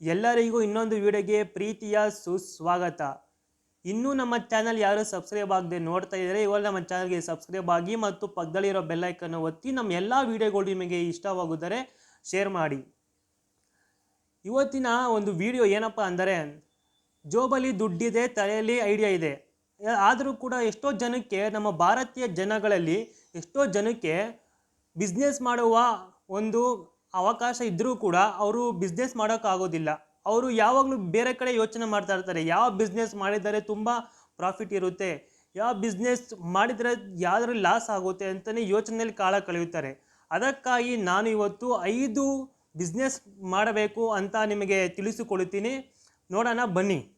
ಎಲ್ಲರಿಗೂ ಇನ್ನೊಂದು ವಿಡಿಯೋಗೆ ಪ್ರೀತಿಯ ಸುಸ್ವಾಗತ. ಇನ್ನೂ ನಮ್ಮ ಚಾನಲ್ ಯಾರು ಸಬ್ಸ್ಕ್ರೈಬ್ ಆಗದೆ ನೋಡ್ತಾ ಇದ್ದಾರೆ ಇವಾಗ ನಮ್ಮ ಚಾನಲ್ಗೆ ಸಬ್ಸ್ಕ್ರೈಬ್ ಆಗಿ ಮತ್ತು ಪಕ್ಕದಲ್ಲಿರೋ ಬೆಲ್ಲೈಕನ್ನು ಒತ್ತಿ ನಮ್ಮ ಎಲ್ಲ ವಿಡಿಯೋಗಳು ನಿಮಗೆ ಇಷ್ಟವಾಗುತ್ತಾರೆ ಶೇರ್ ಮಾಡಿ. ಇವತ್ತಿನ ಒಂದು ವಿಡಿಯೋ ಏನಪ್ಪ ಅಂದರೆ, ಜೋಬಲ್ಲಿ ದುಡ್ಡಿದೆ, ತಲೆಯಲ್ಲಿ ಐಡಿಯಾ ಇದೆ. ಆದರೂ ಕೂಡ ಎಷ್ಟೋ ಜನಕ್ಕೆ, ನಮ್ಮ ಭಾರತೀಯ ಜನಗಳಲ್ಲಿ ಎಷ್ಟೋ ಜನಕ್ಕೆ ಬಿಸ್ನೆಸ್ ಮಾಡುವ ಒಂದು ಅವಕಾಶ ಇದ್ದರೂ ಕೂಡ ಅವರು ಬಿಸ್ನೆಸ್ ಮಾಡೋಕ್ಕಾಗೋದಿಲ್ಲ. ಅವರು ಯಾವಾಗಲೂ ಬೇರೆ ಕಡೆ ಯೋಚನೆ ಮಾಡ್ತಾ ಇರ್ತಾರೆ. ಯಾವ ಬಿಸ್ನೆಸ್ ಮಾಡಿದರೆ ತುಂಬ ಪ್ರಾಫಿಟ್ ಇರುತ್ತೆ? ಯಾವ ಬಿಸ್ನೆಸ್ ಮಾಡಿದರೆ ಯಾವುದ್ರಲ್ಲಿ ಲಾಸ್ ಆಗುತ್ತೆ ಅಂತಲೇ ಯೋಚನೆಯಲ್ಲಿ ಕಾಲ ಕಳೆಯುತ್ತಾರೆ. ಅದಕ್ಕಾಗಿ ನಾನು ಇವತ್ತು ಐದು ಬಿಸ್ನೆಸ್ ಮಾಡಬೇಕು ಅಂತ ನಿಮಗೆ ತಿಳಿಸಿಕೊಡುತ್ತೀನಿ. ನೋಡೋಣ, ಬನ್ನಿ.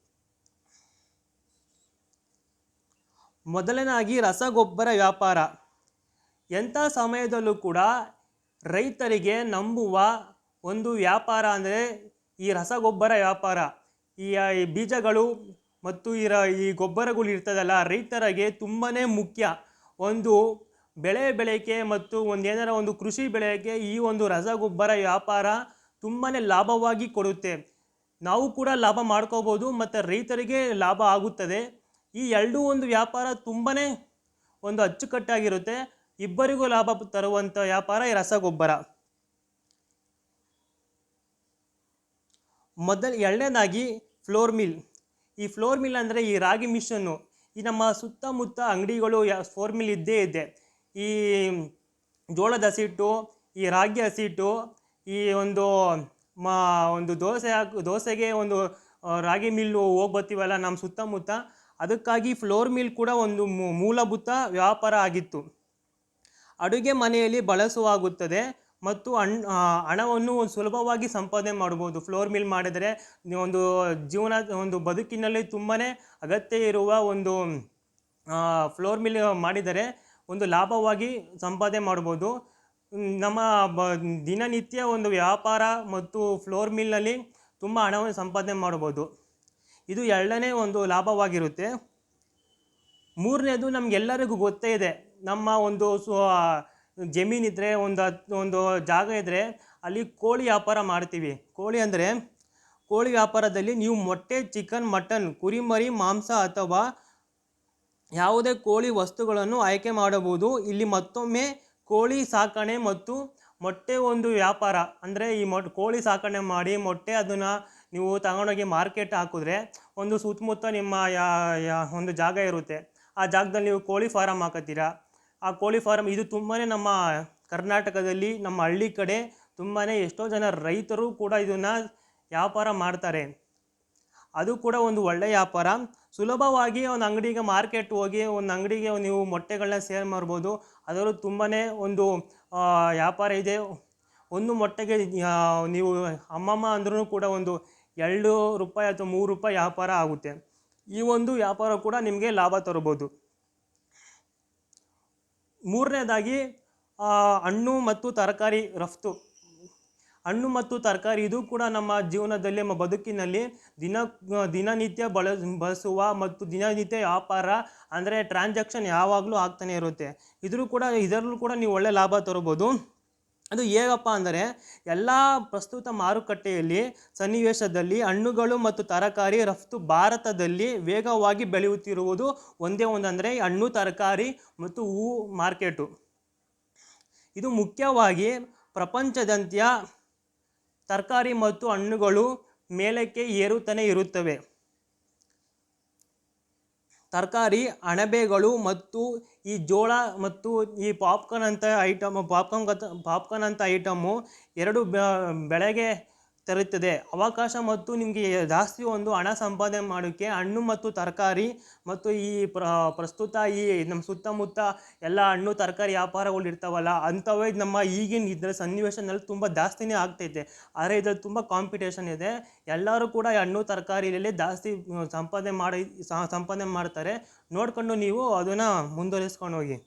ಮೊದಲನಾಗಿ ರಸಗೊಬ್ಬರ ವ್ಯಾಪಾರ. ಎಂಥ ಸಮಯದಲ್ಲೂ ಕೂಡ ರೈತರಿಗೆ ನಂಬುವ ಒಂದು ವ್ಯಾಪಾರ ಅಂದರೆ ಈ ರಸಗೊಬ್ಬರ ವ್ಯಾಪಾರ. ಈ ಬೀಜಗಳು ಮತ್ತು ಇರ ಈ ಗೊಬ್ಬರಗಳು ಇರ್ತದಲ್ಲ, ರೈತರಿಗೆ ತುಂಬಾ ಮುಖ್ಯ. ಒಂದು ಬೆಳೆ ಬೆಳೆಯಕ್ಕೆ ಮತ್ತು ಒಂದು ಏನಾರ ಒಂದು ಕೃಷಿ ಬೆಳೆಯಕ್ಕೆ ಈ ಒಂದು ರಸಗೊಬ್ಬರ ವ್ಯಾಪಾರ ತುಂಬಾ ಲಾಭವಾಗಿ ಕೊಡುತ್ತೆ. ನಾವು ಕೂಡ ಲಾಭ ಮಾಡ್ಕೋಬೋದು, ಮತ್ತು ರೈತರಿಗೆ ಲಾಭ ಆಗುತ್ತದೆ. ಈ ಎರಡೂ ಒಂದು ವ್ಯಾಪಾರ ತುಂಬಾ ಒಂದು ಅಚ್ಚುಕಟ್ಟಾಗಿರುತ್ತೆ. ಇಬ್ಬರಿಗೂ ಲಾಭ ತರುವಂಥ ವ್ಯಾಪಾರ ಈ ರಸಗೊಬ್ಬರ. ಮೊದಲ ಎರಡನೇದಾಗಿ ಫ್ಲೋರ್ ಮಿಲ್. ಈ ಫ್ಲೋರ್ ಮಿಲ್ ಅಂದರೆ ಈ ರಾಗಿ ಮಿಷನ್ನು ಈ ನಮ್ಮ ಸುತ್ತಮುತ್ತ ಅಂಗಡಿಗಳು ಫ್ಲೋರ್ ಮಿಲ್ ಇದ್ದೇ ಇದೆ. ಈ ಜೋಳದ ಹಸಿಟ್ಟು, ಈ ರಾಗಿ ಹಸಿಟ್ಟು, ಈ ಒಂದು ಮಾ ಒಂದು ದೋಸೆ ದೋಸೆಗೆ ಒಂದು ರಾಗಿ ಮಿಲ್ಲು ಹೋಗಿ ಬರ್ತೀವಲ್ಲ ನಮ್ಮ ಸುತ್ತಮುತ್ತ. ಅದಕ್ಕಾಗಿ ಫ್ಲೋರ್ ಮಿಲ್ ಕೂಡ ಒಂದು ಮೂಲಭೂತ ವ್ಯಾಪಾರ ಆಗಿತ್ತು. ಅಡುಗೆ ಮನೆಯಲ್ಲಿ ಬಳಸುವಾಗುತ್ತದೆ ಮತ್ತು ಹಣ್ ಹಣವನ್ನು ಸುಲಭವಾಗಿ ಸಂಪಾದನೆ ಮಾಡ್ಬೋದು ಫ್ಲೋರ್ ಮಿಲ್ ಮಾಡಿದರೆ ಒಂದು ಜೀವನ, ಒಂದು ಬದುಕಿನಲ್ಲಿ ತುಂಬಾ ಅಗತ್ಯ ಇರುವ ಒಂದು ಫ್ಲೋರ್ ಮಿಲ್ ಮಾಡಿದರೆ ಒಂದು ಲಾಭವಾಗಿ ಸಂಪಾದನೆ ಮಾಡ್ಬೋದು ನಮ್ಮ ಬ, ದಿನನಿತ್ಯ ಒಂದು ವ್ಯಾಪಾರ ಮತ್ತು ಫ್ಲೋರ್ ಮಿಲ್ನಲ್ಲಿ ತುಂಬ ಹಣವನ್ನು ಸಂಪಾದನೆ ಮಾಡ್ಬೋದು ಇದು ಎರಡನೇ ಒಂದು ಲಾಭವಾಗಿರುತ್ತೆ. ಮೂರನೇದು ನಮಗೆಲ್ಲರಿಗೂ ಗೊತ್ತೇ ಇದೆ. ನಮ್ಮ ಒಂದು ಸೊ ಜಮೀನಿದ್ದರೆ ಒಂದು ಒಂದು ಜಾಗ ಇದ್ದರೆ ಅಲ್ಲಿ ಕೋಳಿ ವ್ಯಾಪಾರ ಮಾಡ್ತೀವಿ. ಕೋಳಿ ಅಂದರೆ ಕೋಳಿ ವ್ಯಾಪಾರದಲ್ಲಿ ನೀವು ಮೊಟ್ಟೆ, ಚಿಕನ್, ಮಟನ್, ಕುರಿಮರಿ, ಮಾಂಸ ಅಥವಾ ಯಾವುದೇ ಕೋಳಿ ವಸ್ತುಗಳನ್ನು ಆಯ್ಕೆ ಮಾಡಬಹುದು. ಇಲ್ಲಿ ಮತ್ತೊಮ್ಮೆ ಕೋಳಿ ಸಾಕಣೆ ಮತ್ತು ಮೊಟ್ಟೆ ಒಂದು ವ್ಯಾಪಾರ. ಅಂದರೆ ಈ ಮೊ ಕೋಳಿ ಸಾಕಣೆ ಮಾಡಿ ಮೊಟ್ಟೆ ಅದನ್ನು ನೀವು ತಗೊಂಡೋಗಿ ಮಾರ್ಕೆಟ್ ಹಾಕಿದ್ರೆ ಒಂದು ಸುತ್ತಮುತ್ತ ನಿಮ್ಮ ಯಾ ಒಂದು ಜಾಗ ಇರುತ್ತೆ. ಆ ಜಾಗದಲ್ಲಿ ನೀವು ಕೋಳಿ ಫಾರಮ್ ಹಾಕತ್ತೀರಾ? ಆ ಕೋಳಿ ಫಾರಮ್ ಇದು ತುಂಬಾ ನಮ್ಮ ಕರ್ನಾಟಕದಲ್ಲಿ, ನಮ್ಮ ಹಳ್ಳಿ ಕಡೆ ತುಂಬಾ ಎಷ್ಟೋ ಜನ ರೈತರು ಕೂಡ ಇದನ್ನು ವ್ಯಾಪಾರ ಮಾಡ್ತಾರೆ. ಅದು ಕೂಡ ಒಂದು ಒಳ್ಳೆಯ ವ್ಯಾಪಾರ. ಸುಲಭವಾಗಿ ಒಂದು ಅಂಗಡಿಗೆ ಮಾರ್ಕೆಟ್ ಹೋಗಿ ಒಂದು ಅಂಗಡಿಗೆ ನೀವು ಮೊಟ್ಟೆಗಳನ್ನ ಸೇಲ್ ಮಾಡ್ಬೋದು. ಅದರಲ್ಲೂ ತುಂಬಾ ಒಂದು ವ್ಯಾಪಾರ ಇದೆ. ಒಂದು ಮೊಟ್ಟೆಗೆ ನೀವು ಅಮ್ಮಮ್ಮ ಅಂದ್ರೂ ಕೂಡ ಒಂದು ಎರಡು ರೂಪಾಯಿ ಅಥವಾ ಮೂರು ರೂಪಾಯಿ ವ್ಯಾಪಾರ ಆಗುತ್ತೆ. ಈ ಒಂದು ವ್ಯಾಪಾರ ಕೂಡ ನಿಮಗೆ ಲಾಭ ತರ್ಬೋದು. ಮೂರನೇದಾಗಿ ಹಣ್ಣು ಮತ್ತು ತರಕಾರಿ ರಫ್ತು. ಹಣ್ಣು ಮತ್ತು ತರಕಾರಿ, ಇದು ಕೂಡ ನಮ್ಮ ಜೀವನದಲ್ಲಿ, ನಮ್ಮ ಬದುಕಿನಲ್ಲಿ ದಿನ, ದಿನನಿತ್ಯ ಬಳ, ಬಳಸುವ ಮತ್ತು ದಿನನಿತ್ಯ ವ್ಯಾಪಾರ, ಅಂದರೆ ಟ್ರಾನ್ಸಾಕ್ಷನ್ ಯಾವಾಗಲೂ ಆಗ್ತಾನೆ ಇರುತ್ತೆ. ಇದ್ರೂ ಕೂಡ, ಇದರಲ್ಲೂ ಕೂಡ ನೀವು ಒಳ್ಳೆಯ ಲಾಭ ತರ್ಬೋದು. ಅದು ಹೇಗಪ್ಪ ಅಂದರೆ ಎಲ್ಲ ಪ್ರಸ್ತುತ ಮಾರುಕಟ್ಟೆಯಲ್ಲಿ, ಸನ್ನಿವೇಶದಲ್ಲಿ, ಹಣ್ಣುಗಳು ಮತ್ತು ತರಕಾರಿ ರಫ್ತು ಭಾರತದಲ್ಲಿ ವೇಗವಾಗಿ ಬೆಳೆಯುತ್ತಿರುವುದು ಒಂದೇ ಒಂದಂದರೆ ಹಣ್ಣು, ತರಕಾರಿ ಮತ್ತು ಹೂವು ಮಾರ್ಕೆಟು. ಇದು ಮುಖ್ಯವಾಗಿ ಪ್ರಪಂಚದಂತ್ಯ ತರಕಾರಿ ಮತ್ತು ಹಣ್ಣುಗಳು ಮೇಲಕ್ಕೆ ಏರುತ್ತಲೇ ಇರುತ್ತವೆ. ತರಕಾರಿ, ಅಣಬೆಗಳು ಮತ್ತು ಈ ಜೋಳ ಮತ್ತು ಈ ಪಾಪ್ಕಾರ್ನ್ ಅಂತ ಐಟಮ್ ಪಾಪ್ಕಾರ್ನ್ ಪಾಪ್ಕಾರ್ನ್ ಅಂತ ಐಟಮ್ಮು ಎರಡು ಬೆಳೆಗೆ ತರುತ್ತದೆ. ಅವಕಾಶ ಮತ್ತು ನಿಮಗೆ ಜಾಸ್ತಿ ಒಂದು ಹಣ ಸಂಪಾದನೆ ಮಾಡೋಕ್ಕೆ ಹಣ್ಣು ಮತ್ತು ತರಕಾರಿ ಮತ್ತು ಈ ಪ್ರ, ಪ್ರಸ್ತುತ ಈ ನಮ್ಮ ಸುತ್ತಮುತ್ತ ಎಲ್ಲ ಹಣ್ಣು, ತರಕಾರಿ ವ್ಯಾಪಾರಗಳು ಇರ್ತಾವಲ್ಲ, ಅಂಥವೇ ನಮ್ಮ ಈಗಿನ ಇದರ ಸನ್ನಿವೇಶದಲ್ಲಿ ತುಂಬ ಜಾಸ್ತಿನೇ ಆಗ್ತೈತೆ ಆದರೆ ಇದರಲ್ಲಿ ತುಂಬ ಕಾಂಪಿಟೇಷನ್ ಇದೆ. ಎಲ್ಲರೂ ಕೂಡ ಹಣ್ಣು, ತರಕಾರಿಯಲ್ಲೇ ಜಾಸ್ತಿ ಸಂಪಾದನೆ ಮಾಡಿ ಸಂಪಾದನೆ ಮಾಡ್ತಾರೆ. ನೋಡಿಕೊಂಡು ನೀವು ಅದನ್ನು ಮುಂದುವರಿಸ್ಕೊಂಡು ಹೋಗಿ.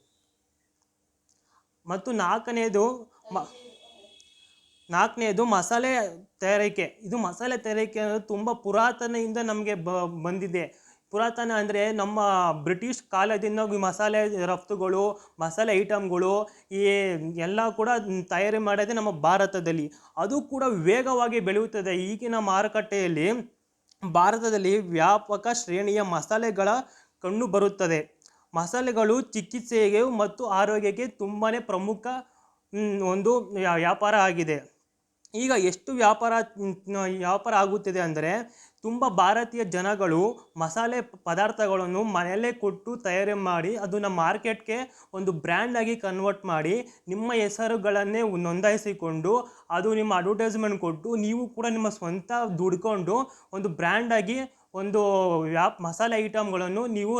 ಮತ್ತು ನಾಲ್ಕನೇದು ಮ ನಾಲ್ಕನೇದು ಮಸಾಲೆ ತಯಾರಿಕೆ. ಇದು ಮಸಾಲೆ ತಯಾರಿಕೆ ಅನ್ನೋದು ತುಂಬ ಪುರಾತನದಿಂದ ನಮಗೆ ಬ, ಬಂದಿದೆ. ಪುರಾತನ ಅಂದರೆ ನಮ್ಮ ಬ್ರಿಟಿಷ್ ಕಾಲದಿಂದ ಮಸಾಲೆ ರಫ್ತುಗಳು, ಮಸಾಲೆ ಐಟಮ್ಗಳು ಈ ಎಲ್ಲ ಕೂಡ ತಯಾರಿ ಮಾಡೋದೇ ನಮ್ಮ ಭಾರತದಲ್ಲಿ. ಅದು ಕೂಡ ವೇಗವಾಗಿ ಬೆಳೆಯುತ್ತದೆ. ಈಗಿನ ಮಾರುಕಟ್ಟೆಯಲ್ಲಿ ಭಾರತದಲ್ಲಿ ವ್ಯಾಪಕ ಶ್ರೇಣಿಯ ಮಸಾಲೆಗಳ ಕಂಡು ಬರುತ್ತದೆ. ಮಸಾಲೆಗಳು ಚಿಕಿತ್ಸೆಗೆ ಮತ್ತು ಆರೋಗ್ಯಕ್ಕೆ ತುಂಬಾ ಪ್ರಮುಖ ಒಂದು ವ್ಯಾಪಾರ ಆಗಿದೆ. ಈಗ ಎಷ್ಟು ವ್ಯಾಪಾರ ವ್ಯಾಪಾರ ಆಗುತ್ತಿದೆ ಅಂದರೆ ತುಂಬ ಭಾರತೀಯ ಜನಗಳು ಮಸಾಲೆ ಪದಾರ್ಥಗಳನ್ನು ಮನೆಯಲ್ಲೇ ಕೊಟ್ಟು ತಯಾರಿ ಮಾಡಿ ಅದನ್ನು ಮಾರ್ಕೆಟ್ಗೆ ಒಂದು ಬ್ರ್ಯಾಂಡಾಗಿ ಕನ್ವರ್ಟ್ ಮಾಡಿ ನಿಮ್ಮ ಹೆಸರುಗಳನ್ನೇ ನೋಂದಾಯಿಸಿಕೊಂಡು ಅದು ನಿಮ್ಮ ಅಡ್ವರ್ಟೈಸ್ಮೆಂಟ್ ಕೊಟ್ಟು ನೀವು ಕೂಡ ನಿಮ್ಮ ಸ್ವಂತ ದುಡ್ಕೊಂಡು ಒಂದು ಬ್ರ್ಯಾಂಡ್ ಆಗಿ ಒಂದು ವ್ಯಾಪ್, ಮಸಾಲೆ ಐಟಮ್ಗಳನ್ನು ನೀವು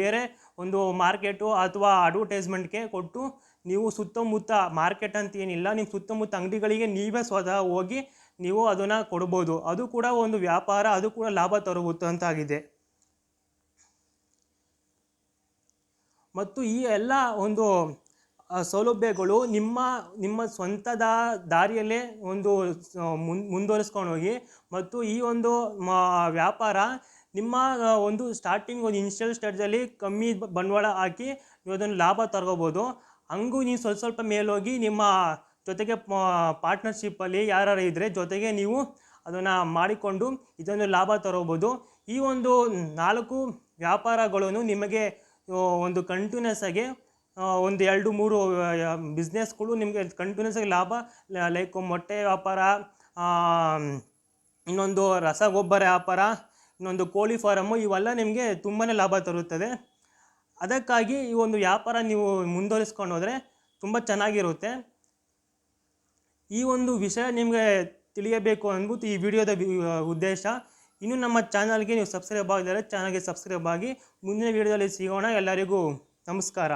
ಬೇರೆ ಒಂದು ಮಾರ್ಕೆಟು ಅಥವಾ ಅಡ್ವರ್ಟೈಸ್ಮೆಂಟ್ಗೆ ಕೊಟ್ಟು ನೀವು ಸುತ್ತಮುತ್ತ ಮಾರ್ಕೆಟ್ ಅಂತ ಏನಿಲ್ಲ ನಿಮ್ಮ ಸುತ್ತಮುತ್ತ ಅಂಗಡಿಗಳಿಗೆ ನೀವೇ ಸ್ವತಃ ಹೋಗಿ ನೀವು ಅದನ್ನು ಕೊಡ್ಬೋದು. ಅದು ಕೂಡ ಒಂದು ವ್ಯಾಪಾರ, ಅದು ಕೂಡ ಲಾಭ ತರುವಂತಾಗಿದೆ ಮತ್ತು ಈ ಎಲ್ಲ ಒಂದು ಸೌಲಭ್ಯಗಳು ನಿಮ್ಮ ನಿಮ್ಮ ಸ್ವಂತದ ದಾರಿಯಲ್ಲೇ ಒಂದು ಮುಂದುವರಿಸ್ಕೊಂಡು ಹೋಗಿ ಮತ್ತು ಈ ಒಂದು ವ್ಯಾಪಾರ ನಿಮ್ಮ ಒಂದು ಸ್ಟಾರ್ಟಿಂಗ್ ಒಂದು ಇನಿಷಿಯಲ್ ಸ್ಟೇಜಲ್ಲಿ ಕಮ್ಮಿ ಬಂಡವಾಳ ಹಾಕಿ ನೀವು ಅದನ್ನು ಲಾಭ ತರ್ಕೋಬೋದು. ಹಂಗೂ ನೀವು ಸ್ವಲ್ಪ ಸ್ವಲ್ಪ ಮೇಲೋಗಿ ನಿಮ್ಮ ಜೊತೆಗೆ ಪಾರ್ಟ್ನರ್ಶಿಪ್ಪಲ್ಲಿ ಯಾರು ಇದ್ದರೆ ಜೊತೆಗೆ ನೀವು ಅದನ್ನು ಮಾಡಿಕೊಂಡು ಇದನ್ನು ಲಾಭ ತರೋಬೋದು ಈ ಒಂದು ನಾಲ್ಕು ವ್ಯಾಪಾರಗಳನ್ನು ನಿಮಗೆ ಒಂದು ಕಂಟಿನ್ಯೂಸ್ ಆಗಿ ಒಂದು ಎರಡು ಮೂರು ಬಿಸ್ನೆಸ್ಗಳು ನಿಮಗೆ ಕಂಟಿನ್ಯೂಸ್ ಆಗಿ ಲಾಭ ಲೈಕ್ ಮೊಟ್ಟೆ ವ್ಯಾಪಾರ ಇನ್ನೊಂದು ರಸಗೊಬ್ಬರ ವ್ಯಾಪಾರ, ಇನ್ನೊಂದು ಕೋಳಿ ಫಾರಮ್ಮು ಇವೆಲ್ಲ ನಿಮಗೆ ತುಂಬಾ ಲಾಭ ತರುತ್ತದೆ. ಅದಕ್ಕಾಗಿ ಈ ಒಂದು ವ್ಯಾಪಾರ ನೀವು ಮುಂದುವರಿಸ್ಕೊಂಡು ಹೋದರೆ ತುಂಬ ಚೆನ್ನಾಗಿರುತ್ತೆ. ಈ ಒಂದು ವಿಷಯ ನಿಮಗೆ ತಿಳಿಯಬೇಕು ಅಂದ್ಬಿಟ್ಟು ಈ ವಿಡಿಯೋದ ಉದ್ದೇಶ. ಇನ್ನು ನಮ್ಮ ಚಾನಲ್ಗೆ ನೀವು ಸಬ್ಸ್ಕ್ರೈಬ್ ಆಗಿದ್ದಾರೆ ಚಾನಲ್ಗೆ ಸಬ್ಸ್ಕ್ರೈಬ್ ಆಗಿ ಮುಂದಿನ ವಿಡಿಯೋದಲ್ಲಿ ಸಿಗೋಣ. ಎಲ್ಲರಿಗೂ ನಮಸ್ಕಾರ.